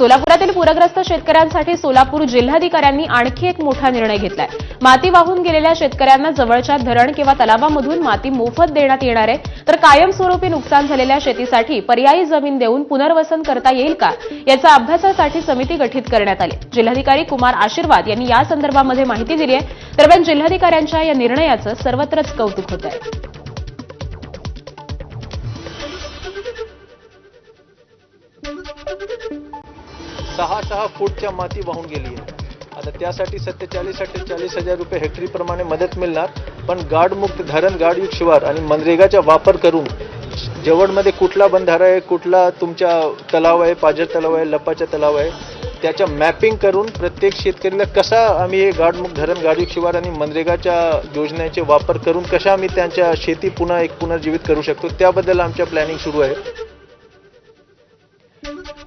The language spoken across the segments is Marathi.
सोलापुरातील पूरग्रस्त शेतकऱ्यांसाठी सोलापूर जिल्हाधिकाऱ्यांनी आणखी एक मोठा निर्णय घेतलाय. माती वाहून गेलेल्या शेतकऱ्यांना जवळच्या धरण किंवा तलावामधून माती मोफत देण्यात येणार आहे. तर कायमस्वरूपी नुकसान झालेल्या शेतीसाठी पर्यायी जमीन देऊन पुनर्वसन करता येईल का? याचा अभ्यासासाठी समिती गठीत करण्यात आली. जिल्हाधिकारी कुमार आशीर्वाद यांनी या संदर्भामध्ये माहिती दिली आहे. दरम्यान जिल्हाधिकाऱ्यांच्या या निर्णयाचं सर्वत्रच कौतुक होत आहे सहा सहा फूटच्या माती वाहून गेली आहे. आता त्यासाठी सत्तेचाळीस अठ्ठेचाळीस हजार रुपये हेक्टरीप्रमाणे मदत मिळणार. पण गाडमुक्त धरण गाडयुक्त शिवार आणि मनरेगाचा वापर करून जवळमध्ये कुठला बंधारा आहे कुठला तुमच्या तलाव आहे पाझर तलाव आहे लपाचा तलाव आहे त्याच्या मॅपिंग करून प्रत्येक शेतकरीला कसा आम्ही हे गाडमुख धरण गाडयुक्त शिवार आणि मनरेगाच्या योजनेचे वापर करून कशा आम्ही त्यांच्या शेती पुन्हा एक पुनर्जीवित करू शकतो त्याबद्दल आमच्या प्लॅनिंग सुरू आहे.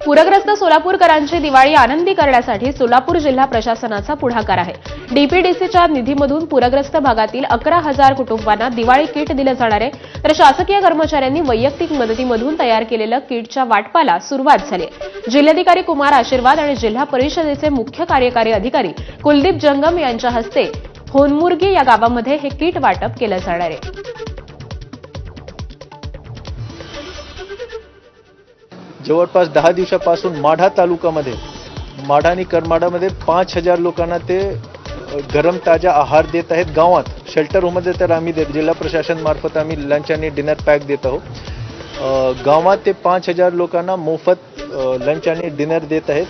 पूरग्रस्त सोलापूरकरांची दिवाळी आनंदी करण्यासाठी सोलापूर जिल्हा प्रशासनाचा पुढाकार आहे. डीपीडीसीच्या निधीमधून पूरग्रस्त भागातील अकरा हजार कुटुंबांना दिवाळी किट दिलं जाणार आहे. तर शासकीय कर्मचाऱ्यांनी वैयक्तिक मदतीमधून तयार केलेलं किटच्या वाटपाला सुरुवात झाली जिल्हाधिकारी कुमार आशीर्वाद आणि जिल्हा परिषदेचे मुख्य कार्यकारी अधिकारी कुलदीप जंगम यांच्या हस्ते होनमुर्गी या गावामध्ये हे किट वाटप केलं जाणार आहे. जवळपास दहा दिवसापासून माढा तालुक्यामध्ये माढा आणि करमाडामध्ये पाच हजार लोकांना ते गरम ताजा आहार देत आहेत गावात. शेल्टर होममध्ये तर आम्ही देत जिल्हा प्रशासनमार्फत आम्ही लंच आणि डिनर पॅक देत आहोत. गावात ते पाच हजार लोकांना मोफत लंच आणि डिनर देत आहेत.